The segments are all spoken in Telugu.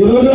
ఈరోజు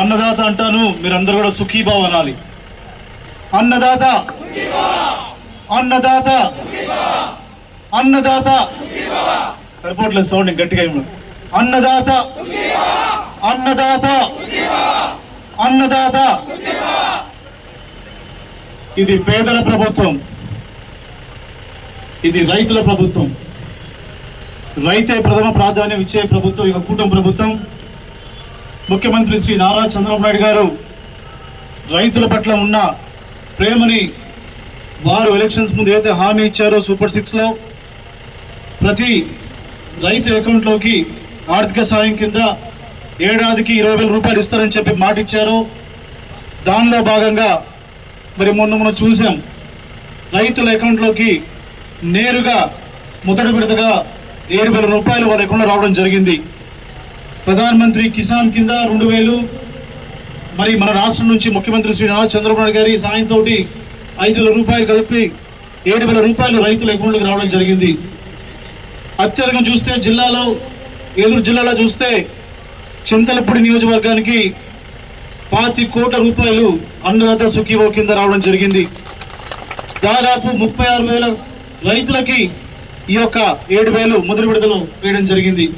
అన్నదాత అంటాను మీరందరూ కూడా సుఖీభావ అనాలి. అన్నదాత అన్నదాత అన్నదాత. సరిపోవట్లేదు సౌండ్ గట్టిగా అన్నదాత అన్నదాత అన్నదాత. ఇది పేదల ప్రభుత్వం ఇది రైతుల ప్రభుత్వం. రైతే ప్రథమ ప్రాధాన్యం ఇచ్చే ప్రభుత్వం ఇక కూటమి ప్రభుత్వం. ముఖ్యమంత్రి శ్రీ నారా చంద్రబాబు నాయుడు గారు రైతుల పట్ల ఉన్న ప్రేమని వారు ఎలక్షన్స్ ముందు ఏదైతే హామీ ఇచ్చారో సూపర్ సిక్స్లో ప్రతి రైతు అకౌంట్లోకి ఆర్థిక సాయం కింద ఏడాదికి ఇరవై వేల రూపాయలు ఇస్తారని చెప్పి మాట ఇచ్చారు. దానిలో భాగంగా మరి మొన్న మనం చూసాం రైతుల అకౌంట్లోకి నేరుగా మొదటి విడతగా ఏడు వేల రూపాయలు వాళ్ళ అకౌంట్లో రావడం జరిగింది. ప్రధానమంత్రి కిసాన్ కింద రెండు వేలు. మరి మన రాష్ట్రం నుంచి ముఖ్యమంత్రి శ్రీ నారా చంద్రబాబు నాయుడు గారి సాయంతో ఐదు వేల రూపాయలు కలిపి ఏడు వేల రూపాయలు రైతుల అకౌంట్లోకి రావడం జరిగింది. అత్యధికం చూస్తే జిల్లాలో ఏలూరు జిల్లాలో చూస్తే చింతలపూడి నియోజకవర్గానికి పాతి కోట్ల రూపాయలు అన్నదాత సుఖీవో కింద రావడం జరిగింది. దాదాపు ముప్పై ఆరు వేల రైతులకి ఈ యొక్క ఏడు వేలు మొదటి విడుదల వేయడం జరిగింది.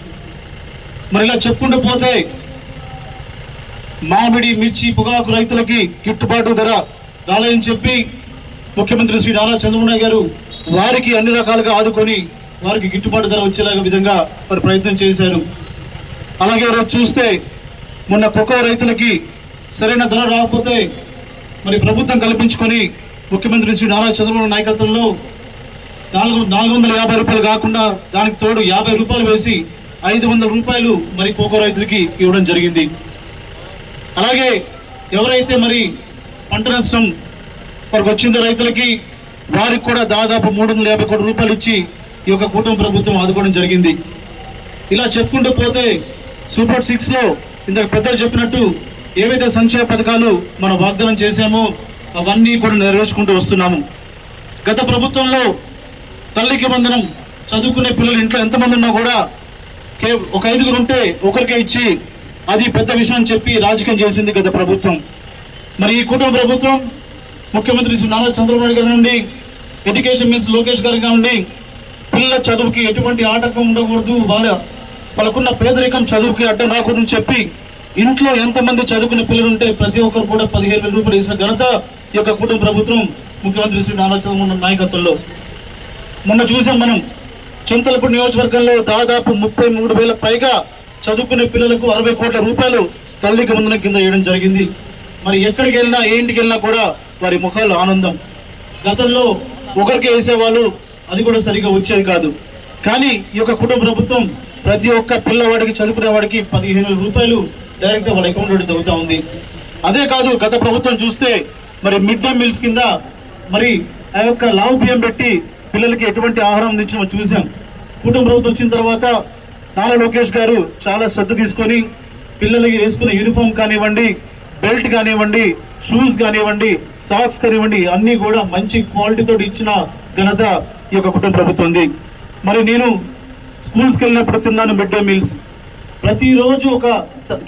మరి ఇలా చెప్పుకుంటూ పోతే మామిడి మిర్చి పొగాకు రైతులకి గిట్టుబాటు ధర రాలేదని చెప్పి ముఖ్యమంత్రి శ్రీ నారా చంద్రబాబు గారు వారికి అన్ని రకాలుగా ఆదుకొని వారికి గిట్టుబాటు ధర వచ్చేలాగా విధంగా మరి ప్రయత్నం చేశారు. అలాగే రోజు చూస్తే మొన్న కొకో రైతులకి సరైన ధర రాకపోతే మరి ప్రభుత్వం కల్పించుకొని ముఖ్యమంత్రి శ్రీ నారా చంద్రబాబు నాయకత్వంలో నాలుగు నాలుగు వందల యాభై రూపాయలు కాకుండా దానికి తోడు యాభై రూపాయలు వేసి ఐదు వందల రూపాయలు మరి కోకో రైతులకి ఇవ్వడం జరిగింది. అలాగే ఎవరైతే మరి పంట నష్టం వారికి వచ్చిందో రైతులకి వారికి కూడా దాదాపు మూడు వందల యాభై కోట్ల రూపాయలు ఇచ్చి ఈ యొక్క కూటమి ప్రభుత్వం ఆదుకోవడం జరిగింది. ఇలా చెప్పుకుంటూ పోతే సూపర్ సిక్స్లో ఇంతకు పెద్దలు చెప్పినట్టు ఏవైతే సంక్షేమ పథకాలు మనం వాగ్దానం చేశామో అవన్నీ కూడా నెరవేర్చుకుంటూ వస్తున్నాము. గత ప్రభుత్వంలో తల్లికి వందనం చదువుకునే పిల్లలు ఇంట్లో ఎంతమంది ఉన్నా కూడా ఒక ఐదుగురు ఉంటే ఒకరికే ఇచ్చి అది పెద్ద విషయం అని చెప్పి రాజకీయం చేసింది గత ప్రభుత్వం. మరి ఈ కుటుంబ ప్రభుత్వం ముఖ్యమంత్రి శ్రీ నారా చంద్రబాబు గారు నుండి ఎడ్యుకేషన్ మినిస్టర్ లోకేష్ గారు నుండి పిల్లల చదువుకి ఎటువంటి ఆటంకం ఉండకూడదు వాళ్ళ వాళ్ళకున్న పేదరికం చదువుకి అడ్డం రాకూడదని చెప్పి ఇంట్లో ఎంతమంది చదువుకునే పిల్లలు ఉంటే ప్రతి ఒక్కరు కూడా పదిహేను వేల రూపాయలు ఇస్తే ఘనత ఈ యొక్క కుటుంబ ప్రభుత్వం ముఖ్యమంత్రి శ్రీ నారా చంద్రబాబు నాయకత్వంలో. మొన్న చూసాం మనం చింతలపూడి నియోజకవర్గంలో దాదాపు ముప్పై మూడు వేల పైగా చదువుకునే పిల్లలకు అరవై కోట్ల రూపాయలు తల్లికి ముందున కింద వేయడం జరిగింది. మరి ఎక్కడికి వెళ్ళినా ఏ ఇంటికి వెళ్ళినా కూడా వారి ముఖాలు ఆనందం. గతంలో ఒకరికి వేసేవాళ్ళు అది కూడా సరిగా వచ్చేది కాదు. కానీ ఈ యొక్క కుటుంబ ప్రభుత్వం ప్రతి ఒక్క పిల్లవాడికి చదువుకునే వాడికి పదిహేను రూపాయలు డైరెక్ట్గా వాళ్ళ అకౌంట్లో జరుగుతూ ఉంది. అదే కాదు గత ప్రభుత్వం చూస్తే మరి మిడ్ డే మీల్స్ కింద మరి ఆ యొక్క లావు బియ్యం పెట్టి పిల్లలకి ఎటువంటి ఆహారం అందించడం చూసాం. కుటుంబ ప్రభుత్వం వచ్చిన తర్వాత నారా లోకేష్ గారు చాలా శ్రద్ధ తీసుకొని పిల్లలకి వేసుకునే యూనిఫామ్ కానివ్వండి బెల్ట్ కానివ్వండి షూస్ కానివ్వండి సాక్స్ కానివ్వండి అన్నీ కూడా మంచి క్వాలిటీతో ఇచ్చిన ఘనత ఈ యొక్క కుటుంబ ప్రభుత్వం ఉంది. మరి నేను స్కూల్స్కి వెళ్ళినప్పుడు తిన్నాను మిడ్ డే మీల్స్. ప్రతిరోజు ఒక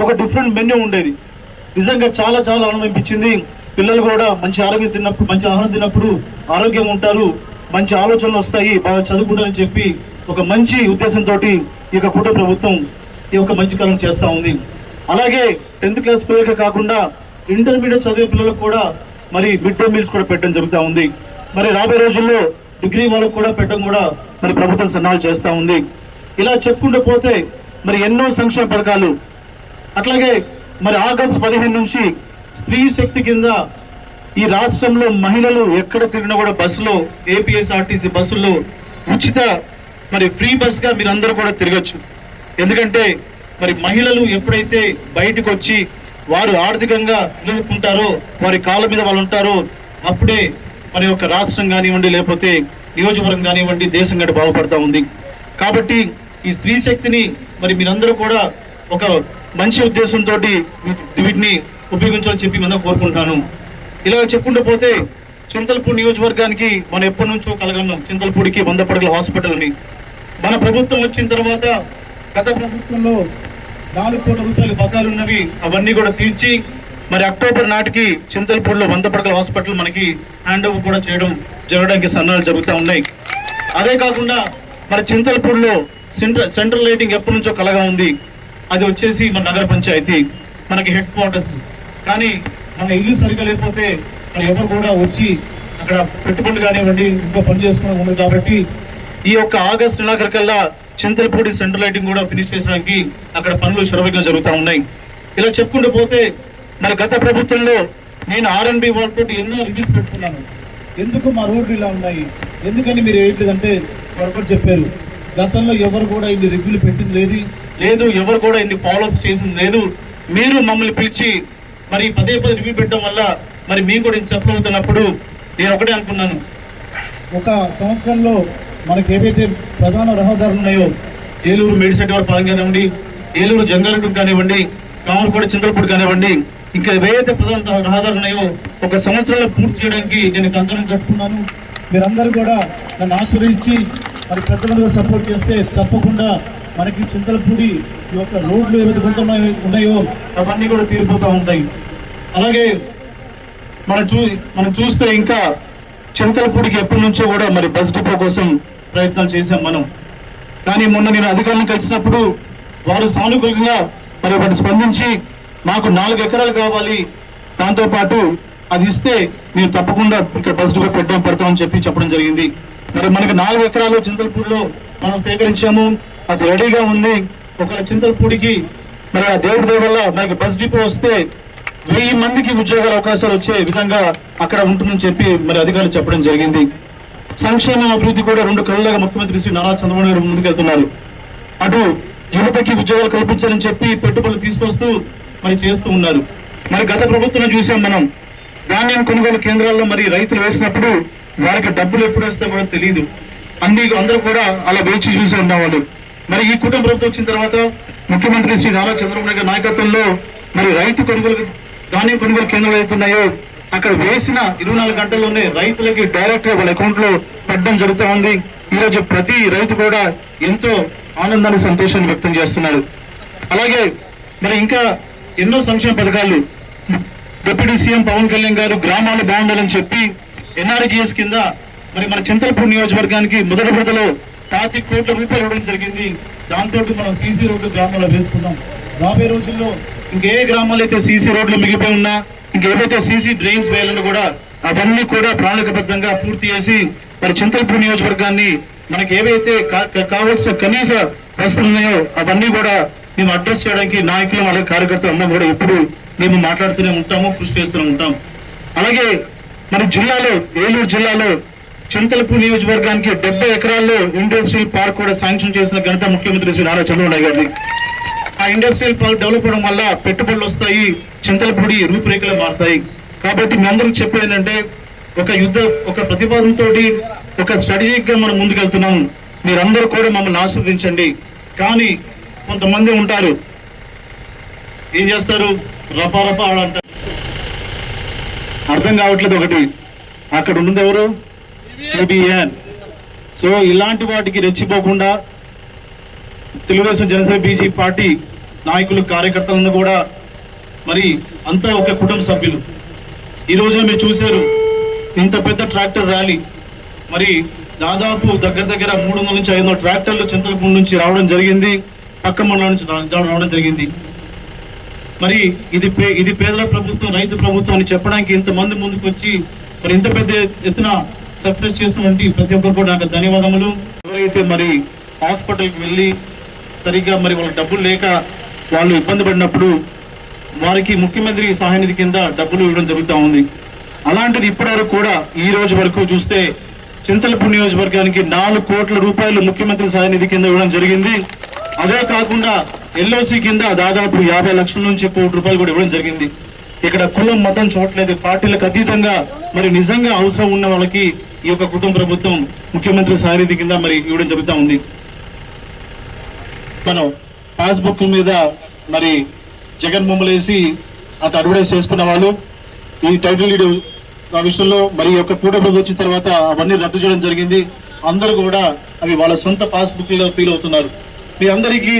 ఒక డిఫరెంట్ మెన్యూ ఉండేది. నిజంగా చాలా చాలా ఆనందం పిల్లలు కూడా మంచి ఆరోగ్యం తిన్నప్పుడు మంచి ఆహారం తిన్నప్పుడు ఆరోగ్యం ఉంటారు. మంచి ఆలోచనలు వస్తాయి బాగా చదువుకుంటారని చెప్పి ఒక మంచి ఉద్దేశంతో ఈ యొక్క కుటుంబ ప్రభుత్వం ఈ యొక్క మంచి కాలం చేస్తూ ఉంది. అలాగే టెన్త్ క్లాస్ పిల్లలకే కాకుండా ఇంటర్మీడియట్ చదివే పిల్లలకు కూడా మరి మిడ్ డే మీల్స్ కూడా పెట్టడం జరుగుతూ ఉంది. మరి రాబోయే రోజుల్లో డిగ్రీ వాళ్ళకు కూడా పెట్టడం కూడా మరి ప్రభుత్వం సన్నాహాలు చేస్తూ ఉంది. ఇలా చెప్పుకుంటూ పోతే మరి ఎన్నో సంక్షేమ పథకాలు. అట్లాగే మరి ఆగస్టు పదిహేను నుంచి స్త్రీ శక్తి కింద ఈ రాష్ట్రంలో మహిళలు ఎక్కడ తిరిగినా కూడా బస్సులో ఏపీఎస్ఆర్టీసీ బస్సుల్లో ఉచిత మరి ఫ్రీ బస్గా మీరందరూ కూడా తిరగచ్చు. ఎందుకంటే మరి మహిళలు ఎప్పుడైతే బయటకు వచ్చి వారు ఆర్థికంగా నిలుపుకుంటారో వారి కాళ్ళ మీద వాళ్ళు ఉంటారో అప్పుడే మన యొక్క రాష్ట్రం కానివ్వండి లేకపోతే నియోజకవర్గం కానివ్వండి దేశం గడి బాగుపడతా ఉంది. కాబట్టి ఈ స్త్రీ శక్తిని మరి మీరందరూ కూడా ఒక మంచి ఉద్దేశంతో వీటిని ఉపయోగించాలని చెప్పి మనం కోరుకుంటాను ఇలా చెప్పుకుంటూ పోతే చింతలపూడి నియోజకవర్గానికి మనం ఎప్పటి నుంచో కలగన్నాం. చింతలపూడికి వంద పడగల హాస్పిటల్ని. మన ప్రభుత్వం వచ్చిన తర్వాత గత ప్రభుత్వంలో నాలుగు కోట్ల రూపాయలు బకాయిలు ఉన్నవి అవన్నీ కూడా తీర్చి మరి అక్టోబర్ నాటికి చింతలపూడిలో వంద పడగల హాస్పిటల్ మనకి హ్యాండ్ ఓవర్ కూడా చేయడం జరగడానికి సన్నాలు జరుగుతూ ఉన్నాయి. అదే కాకుండా మరి చింతలపూడిలో సెంట్రల్ సెంట్రల్ లైటింగ్ ఎప్పటి నుంచో కలగా ఉంది. అది వచ్చేసి మన నగర పంచాయతీ మనకి హెడ్ క్వార్టర్స్. కానీ మన ఇల్లు సరిగ్గా లేకపోతే అక్కడ ఎవరు కూడా వచ్చి అక్కడ పెట్టుబడులు కానివ్వండి ఇంకో పని చేసుకుని ఉండదు కాబట్టి ఈ యొక్క ఆగస్టు నెలాఖరికల్లా చింతలపూడి సెంటర్ లైటింగ్ కూడా ఫినిష్ చేయడానికి అక్కడ పనులు శరవేగంగా జరుగుతూ ఉన్నాయి. ఇలా చెప్పుకుంటూ పోతే మరి గత ప్రభుత్వంలో నేను ఆర్ఎన్బి వాళ్ళతో ఎన్నో రివ్యూస్ పెట్టుకున్నాను. ఎందుకు మా రోడ్లు ఇలా ఉన్నాయి? ఎందుకని మీరు వేయట్లేదంటే మరొకటి చెప్పారు గతంలో ఎవరు కూడా ఇన్ని రివ్యూలు పెట్టింది లేదు లేదు ఎవరు కూడా ఇన్ని ఫాలోఅప్స్ చేసింది లేదు మీరు మమ్మల్ని పిలిచి మరి పదే పదే రివ్యూ పెట్టడం వల్ల మరి మీకు కూడా ఇంత చెప్పవుతున్నప్పుడు నేను ఒకటే అనుకున్నాను. ఒక సంవత్సరంలో మనకి ఏవైతే ప్రధాన రహదారులు ఉన్నాయో ఏలూరు మేడిసెట్ వారి పాలన కానివ్వండి ఏలూరు జంగారెడ్డి కానివ్వండి కామర్పూడి చింతలపూడి కానివ్వండి ఇంకా ఏవైతే ప్రధాన రహదారులు ఉన్నాయో ఒక సంవత్సరంలో పూర్తి చేయడానికి నేను కంకణం కట్టుకున్నాను. మీరందరూ కూడా నన్ను ఆశ్రయించి మరి పెద్దమందిగా సపోర్ట్ చేస్తే తప్పకుండా మనకి చింతలపూడి ఈ యొక్క రోడ్లు ఏవైతే కొంత ఉన్నాయో అవన్నీ కూడా తీరిపోతూ ఉంటాయి. అలాగే మనం చూ మనం చూస్తే ఇంకా చింతలపూడికి ఎప్పటి నుంచో కూడా మరి బస్ డిపో కోసం ప్రయత్నం చేశాం మనం. కానీ మొన్న నేను అధికారులను కలిసినప్పుడు వారు సానుకూలంగా మరి వాటి స్పందించి మాకు నాలుగు ఎకరాలు కావాలి దాంతోపాటు అది ఇస్తే మేము తప్పకుండా ఇక్కడ బస్ డిపో పెట్టడం పెడతామని చెప్పి చెప్పడం జరిగింది. మరి మనకి నాలుగు ఎకరాలు చింతలపూడిలో మనం సేకరించాము. అది రెడీగా ఉంది. ఒక చింతలపూడికి మరి ఆ దేవుడి దేవుళ్ళ మనకి బస్ డిపో వస్తే వెయ్యి మందికి ఉద్యోగాల అవకాశాలు వచ్చే విధంగా అక్కడ ఉంటుందని చెప్పి మరి అధికారులు చెప్పడం జరిగింది. సంక్షేమ అభివృద్ధి కూడా రెండు కళ్ళగా ముఖ్యమంత్రి శ్రీ నారా చంద్రబాబు గారు ముందుకెళ్తున్నారు అటు యువతకి ఉద్యోగాలు కల్పించాలని చెప్పి పెట్టుబడులు తీసుకొస్తూ మరి చేస్తూ ఉన్నారు. మరి గత ప్రభుత్వం చూసాం మనం. ధాన్యం కొనుగోలు కేంద్రాల్లో మరి రైతులు వేసినప్పుడు వారికి డబ్బులు ఎప్పుడు వస్తే కూడా తెలియదు అన్ని అందరూ కూడా అలా వేచి చూసి ఉన్నవాళ్ళు మరి ఈ కుటుంబ ప్రభుత్వం వచ్చిన తర్వాత ముఖ్యమంత్రి శ్రీ నారా చంద్రబాబు నాయుడు గారి నాయకత్వంలో మరి రైతు కొనుగోలు ధాన్యం కొనుగోలు కేంద్రాలు అవుతున్నాయో అక్కడ వేసిన ఇరవై నాలుగు గంటల్లోనే రైతులకి డైరెక్ట్గా వాళ్ళ అకౌంట్లో పడడం జరుగుతూ ఉంది. ఈ రోజు ప్రతి రైతు కూడా ఎంతో ఆనందాన్ని సంతోషాన్ని వ్యక్తం చేస్తున్నారు. అలాగే మరి ఇంకా ఎన్నో సంక్షేమ పథకాలు. డిప్యూటీ సీఎం పవన్ కళ్యాణ్ గారు గ్రామాలు బాగుండాలని చెప్పి ఎన్ఆర్జీఎస్ కింద మరి మన చింతలపూర్ నియోజకవర్గానికి మొదటి విడతలో పాతి కోట్ల రూపాయలు ఇవ్వడం జరిగింది. దాంతో మనం సీసీ రోడ్డు గ్రామంలో వేసుకున్నాం రాబోయే రోజుల్లో ఇంకే గ్రామాలు అయితే సీసీ రోడ్లు మిగిలిపోయి ఉన్నా ఇంకేవైతే సీసీ డ్రైన్స్ వేయాలని కూడా అవన్నీ కూడా ప్రణాళికబద్ధంగా పూర్తి చేసి మరి చింతలపూర్ నియోజకవర్గాన్ని మనకి ఏవైతే కా- కావాల్సిన కనీస వస్తువులు ఉన్నాయో అవన్నీ కూడా మేము అడ్రస్ చేయడానికి నాయకులు అలాగే కార్యకర్తలు అందరం కూడా ఎప్పుడు మేము మాట్లాడుతూనే ఉంటాము కృషి చేస్తూనే ఉంటాం అలాగే మన జిల్లాలో ఏలూరు జిల్లాలో చింతలపూడి నియోజకవర్గానికి డెబ్బై ఎకరాల్లో ఇండస్ట్రియల్ పార్క్ కూడా శాంక్షన్ చేసిన ఘనత ముఖ్యమంత్రి శ్రీ నారా చంద్రబాబు నాయుడు గారిది. ఆ ఇండస్ట్రియల్ పార్క్ డెవలప్ అవడం వల్ల పెట్టుబడులు వస్తాయి చింతలపూడి రూపురేఖలు మారుతాయి. కాబట్టి మీ అందరికి చెప్పేదంటే ఒక యుద్ధ ఒక ప్రతిపాదనతో ఒక స్ట్రాటజిక్గా మనం ముందుకెళ్తున్నాం. మీరందరూ కూడా మమ్మల్ని ఆస్వాదించండి కానీ కొంతమంది ఉంటారు ఏం చేస్తారు? రపా అంటారు అర్థం కావట్లేదు ఒకటి. అక్కడ ఉన్నది ఎవరు? సిబిఎన్. సో ఇలాంటి వాటికి రెచ్చిపోకుండా తెలుగుదేశం జనసేన బీజీ పార్టీ నాయకులు కార్యకర్తలను కూడా మరి అంతా ఒక కుటుంబ సభ్యులు. ఈ రోజున మీరు చూశారు ఇంత పెద్ద ట్రాక్టర్ ర్యాలీ. మరి దాదాపు దగ్గర దగ్గర మూడు వందల నుంచి ఐదు వందల ట్రాక్టర్లు చింతలపూడి నుంచి రావడం జరిగింది పక్క మండలం నుంచి రావడం జరిగింది. మరి ఇది పే- ఇది పేదల ప్రభుత్వం రైతు ప్రభుత్వం అని చెప్పడానికి ఇంతమంది ముందుకు వచ్చి మరి ఇంత పెద్ద ఎత్తున సక్సెస్ చేసినటువంటి ప్రతి ఒక్కరు కూడా నాకు ధన్యవాదములు. ఎవరైతే మరి హాస్పిటల్కి వెళ్ళి సరిగ్గా మరి వాళ్ళ డబ్బులు లేక వాళ్ళు ఇబ్బంది పడినప్పుడు వారికి ముఖ్యమంత్రి సహాయ నిధి కింద డబ్బులు ఇవ్వడం జరుగుతూ ఉంది. అలాంటిది ఇప్పటివరకు కూడా ఈ రోజు వరకు చూస్తే చింతలపూడి నియోజకవర్గానికి నాలుగు కోట్ల రూపాయలు ముఖ్యమంత్రి సహాయ నిధి కింద ఇవ్వడం జరిగింది. అదే కాకుండా ఎల్ఓసి కింద దాదాపు యాభై లక్షల నుంచి కోటి రూపాయలు కూడా ఇవ్వడం జరిగింది. ఇక్కడ కులం మతం చూడట్లేదు పార్టీలకు అతీతంగా మరి నిజంగా అవసరం ఉన్న వాళ్ళకి ఈ యొక్క కుటుంబ ప్రభుత్వం ముఖ్యమంత్రి సహాయ కింద మరి ఇవ్వడం జరుగుతూ ఉంది. మనం పాస్బుక్ మీద మరి జగన్ బొమ్మలేసి అతను అడ్వర్టైజ్ చేసుకున్న వాళ్ళు ఈ టైటిల్ లీడ్ ఆ విషయంలో మరి యొక్క కూటమి వచ్చిన తర్వాత అవన్నీ రద్దు చేయడం జరిగింది. అందరూ కూడా అవి వాళ్ళ సొంత పాస్బుక్లో ఫీల్ అవుతున్నారు. మీ అందరికీ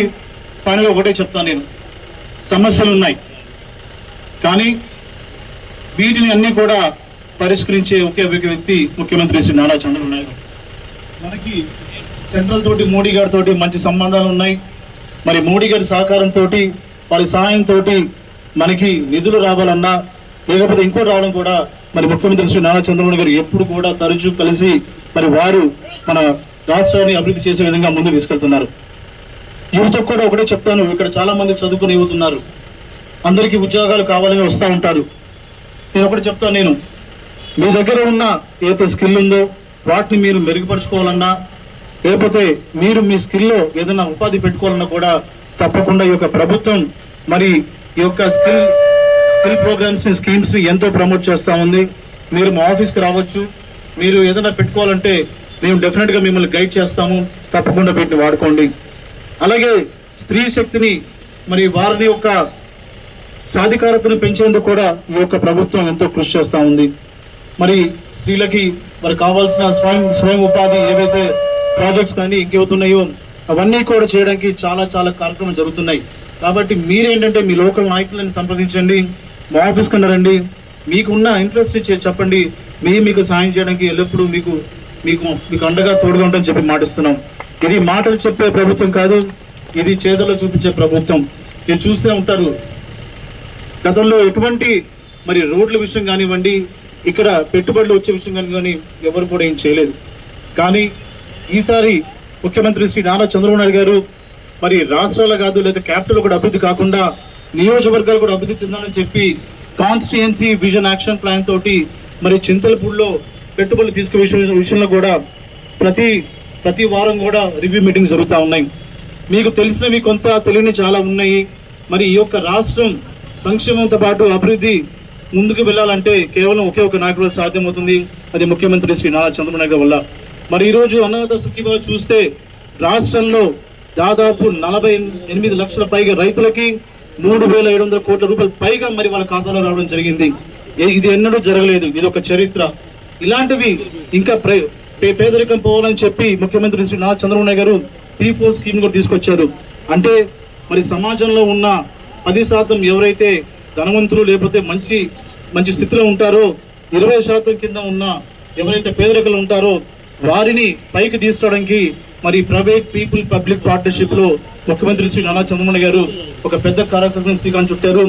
ఫైనల్గా ఒకటే చెప్తాను నేను. సమస్యలు ఉన్నాయి కానీ వీటిని అన్ని కూడా పరిష్కరించే ఒకే ఒక వ్యక్తి ముఖ్యమంత్రి శ్రీ నారా చంద్రబాబు నాయుడు. మనకి సెంట్రల్ తోటి మోడీ గారితో మంచి సంబంధాలు ఉన్నాయి. మరి మోడీ గారి సహకారంతో వారి సహాయంతో మనకి నిధులు రావాలన్నా లేకపోతే ఇంకోటి రావడం కూడా మరి ముఖ్యమంత్రి శ్రీ నారా చంద్రబాబు గారు ఎప్పుడు కూడా తరచూ కలిసి మరి వారు మన రాష్ట్రాన్ని అభివృద్ధి చేసే విధంగా ముందుకు తీసుకెళ్తున్నారు. యువతకు కూడా ఒకటే చెప్తాను ఇక్కడ చాలా మంది చదువుకుని యువతున్నారు. అందరికీ ఉద్యోగాలు కావాలని వస్తూ ఉంటారు. నేను ఒకటి చెప్తాను నేను. మీ దగ్గర ఉన్న ఏదైతే స్కిల్ ఉందో వాటిని మీరు మెరుగుపరుచుకోవాలన్నా లేకపోతే మీరు మీ స్కిల్లో ఏదైనా ఉపాధి పెట్టుకోవాలన్నా కూడా తప్పకుండా ఈ యొక్క ప్రభుత్వం మరి ఈ యొక్క స్కిల్ స్కిల్ ప్రోగ్రామ్స్ని స్కీమ్స్ని ఎంతో ప్రమోట్ చేస్తా ఉంది. మీరు మా ఆఫీస్కి రావచ్చు. మీరు ఏదైనా పెట్టుకోవాలంటే మేము డెఫినెట్గా మిమ్మల్ని గైడ్ చేస్తాము. తప్పకుండా వీటిని వాడుకోండి. అలాగే స్త్రీ శక్తిని మరి వారిని యొక్క సాధికారతను పెంచేందుకు కూడా ఈ యొక్క ప్రభుత్వం ఎంతో కృషి చేస్తూ ఉంది. మరి స్త్రీలకి మరి కావాల్సిన స్వయం స్వయం ఉపాధి ఏవైతే ప్రాజెక్ట్స్ కానీ ఇంకేవుతున్నాయో అవన్నీ కూడా చేయడానికి చాలా చాలా కార్యక్రమాలు జరుగుతున్నాయి. కాబట్టి మీరేంటంటే మీ లోకల్ నాయకులను సంప్రదించండి మా ఆఫీస్కి కన్నా మీకు ఉన్న ఇంట్రెస్ట్ ఇచ్చే చెప్పండి మేము మీకు సాయం చేయడానికి ఎల్లప్పుడూ మీకు మీకు మీకు అండగా తోడుగా ఉంటామని చెప్పి మాటిస్తున్నాం. ఇది మాటలు చెప్పే ప్రభుత్వం కాదు ఇది చేతలో చూపించే ప్రభుత్వం. మీరు చూస్తూ ఉంటారు గతంలో ఎటువంటి మరి రోడ్ల విషయం కానివ్వండి ఇక్కడ పెట్టుబడులు వచ్చే విషయం కానివ్వండి ఎవరు కూడా ఏం చేయలేదు. కానీ ఈసారి ముఖ్యమంత్రి శ్రీ నారా చంద్రబాబు నాయుడు గారు మరి రాష్ట్రాలు కాదు లేదా క్యాపిటల్ కూడా అభివృద్ధి కాకుండా నియోజకవర్గాలు కూడా అభివృద్ధి చెందాలని చెప్పి కాన్స్టిట్యుయెన్సీ విజన్ యాక్షన్ ప్లాన్ తోటి మరి చింతలపూడిలో పెట్టుబడులు తీసుకునే విషయం- విషయంలో కూడా ప్రతి ప్రతి వారం కూడా రివ్యూ మీటింగ్స్ జరుగుతూ ఉన్నాయి. మీకు తెలిసినవి కొంత తెలియని చాలా ఉన్నాయి. మరి ఈ యొక్క రాష్ట్రం సంక్షేమంతో పాటు అభివృద్ధి ముందుకు వెళ్ళాలంటే కేవలం ఒకే ఒక నాయకుడు సాధ్యమవుతుంది. అది ముఖ్యమంత్రి శ్రీ నారా చంద్రబాబు నాయుడు వల్ల. మరి ఈరోజు అన్నదాత సుఖీభావ చూస్తే రాష్ట్రంలో దాదాపు నలభై ఎనిమిది లక్షల పైగా రైతులకి మూడు వేల ఏడు వందల కోట్ల రూపాయలు పైగా మరి వాళ్ళ ఖాతాలో రావడం జరిగింది. ఏ- ఇది ఎన్నడూ జరగలేదు. ఇది ఒక చరిత్ర. ఇలాంటివి ఇంకా ప్ర- పేదరికం పోవాలని చెప్పి ముఖ్యమంత్రి శ్రీ నారా చంద్రబాబు నాయుడు గారు పీ ఫోర్ స్కీమ్ కూడా తీసుకొచ్చారు. అంటే మరి సమాజంలో ఉన్న పది శాతం ఎవరైతే ధనవంతులు లేకపోతే మంచి మంచి స్థితిలో ఉంటారో ఇరవై శాతం కింద ఉన్న ఎవరైతే పేదరికలు ఉంటారో వారిని పైకి తీసుకోవడానికి మరి ప్రైవేట్ పీపుల్ పబ్లిక్ పార్ట్నర్షిప్లో ముఖ్యమంత్రి శ్రీ నానా చంద్రబాబు గారు ఒక పెద్ద కార్యక్రమం శ్రీకాంత్ చుట్టారు.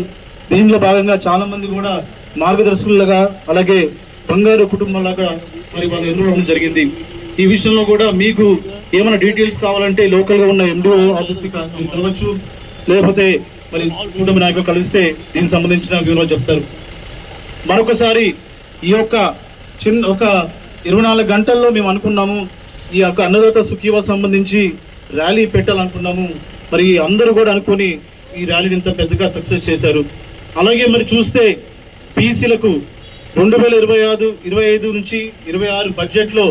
దీనిలో భాగంగా చాలామంది కూడా మార్గదర్శకులుగా అలాగే బంగారు కుటుంబంలాగా మరి వాళ్ళు ఎన్నుకోవడం జరిగింది. ఈ విషయంలో కూడా మీకు ఏమైనా డీటెయిల్స్ కావాలంటే లోకల్గా ఉన్న ఎండిఓ ఆఫీస్కి కలవచ్చు లేకపోతే మరి కుటుంబ నాయకులు కలిస్తే దీనికి సంబంధించిన వివరాలు చెప్తారు. మరొకసారి ఈ యొక్క చిన్న ఒక ఇరవై నాలుగు గంటల్లో మేము అనుకున్నాము ఈ యొక్క అన్నదాత సుఖీవ సంబంధించి ర్యాలీ పెట్టాలనుకున్నాము. మరి అందరూ కూడా అనుకొని ఈ ర్యాలీని ఇంత పెద్దగా సక్సెస్ చేశారు. అలాగే మరి చూస్తే పీసీలకు రెండు వేల ఇరవై ఆరు ఇరవై ఐదు నుంచి ఇరవై ఆరు బడ్జెట్లో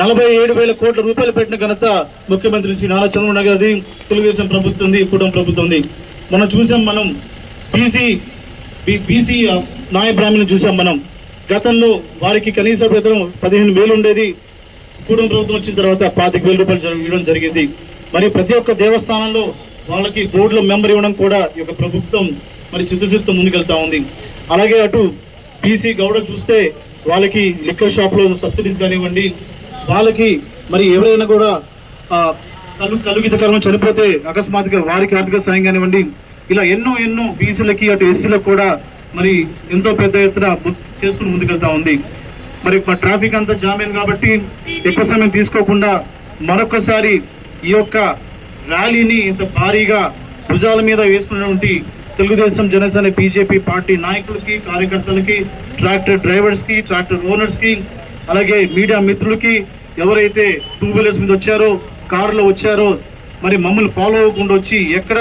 నలభై ఏడు వేల కోట్ల రూపాయలు పెట్టిన ఘనత ముఖ్యమంత్రి శ్రీ నారా చంద్రబాబు నాయుడు గారిది. తెలుగుదేశం ప్రభుత్వం కూటమి ప్రభుత్వం ఉంది మనం చూసాం మనం బీసీ బీసీ నాయ బ్రాహ్మణులు చూసాం మనం. గతంలో వారికి కనీస వేతనం పదిహేను వేలు ఉండేది. కూటమి ప్రభుత్వం వచ్చిన తర్వాత పాతిక వేల రూపాయలు ఇవ్వడం జరిగింది. మరి ప్రతి ఒక్క దేవస్థానంలో వాళ్ళకి బోర్డులో మెంబర్ ఇవ్వడం కూడా ఈ యొక్క ప్రభుత్వం మరి చిత్తశుద్ధితో ముందుకెళ్తా ఉంది. అలాగే అటు బీసీ గౌడ చూస్తే వాళ్ళకి లిక్కర్ షాప్లో సబ్సిడీస్ కానివ్వండి వాళ్ళకి మరి ఎవరైనా కూడా కలు కలుగితకరం చనిపోతే అకస్మాత్తుగా వారికి ఆర్థిక సాయం కానివ్వండి ఇలా ఎన్నో ఎన్నో బీసీలకి అటు ఎస్సీలకు కూడా మరి ఎంతో పెద్ద ఎత్తున బుక్ చేసుకుని ముందుకెళ్తా ఉంది. మరి మా ట్రాఫిక్ అంతా జామ్ అయింది కాబట్టి ఎక్కువ సమయం తీసుకోకుండా మరొకసారి ఈ యొక్క ర్యాలీని ఇంత భారీగా భుజాల మీద వేసుకున్నటువంటి తెలుగుదేశం జనసేన బీజేపీ పార్టీ నాయకులకి కార్యకర్తలకి ట్రాక్టర్ డ్రైవర్స్కి ట్రాక్టర్ ఓనర్స్కి అలాగే మీడియా మిత్రులకి ఎవరైతే టూ వీలర్స్ మీద వచ్చారో కారులో వచ్చారో మరి మమ్మల్ని ఫాలో అవ్వకుండా వచ్చి ఎక్కడ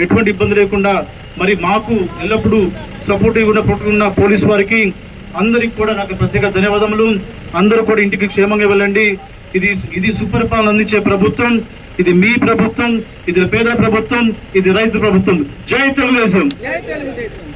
ఎటువంటి ఇబ్బంది లేకుండా మరి మాకు ఎల్లప్పుడూ సపోర్టివ్ ఉన్న ఉన్న పోలీస్ వారికి అందరికి కూడా నాకు ప్రత్యేక ధన్యవాదములు. అందరూ కూడా ఇంటికి క్షేమంగా వెళ్ళండి. ఇది ఇది సుపరిపాలన అందించే ప్రభుత్వం. ఇది మీ ప్రభుత్వం ఇది పేద ప్రభుత్వం ఇది రైతు ప్రభుత్వం. జై తెలుగుదేశం. జై తెలుగుదేశం.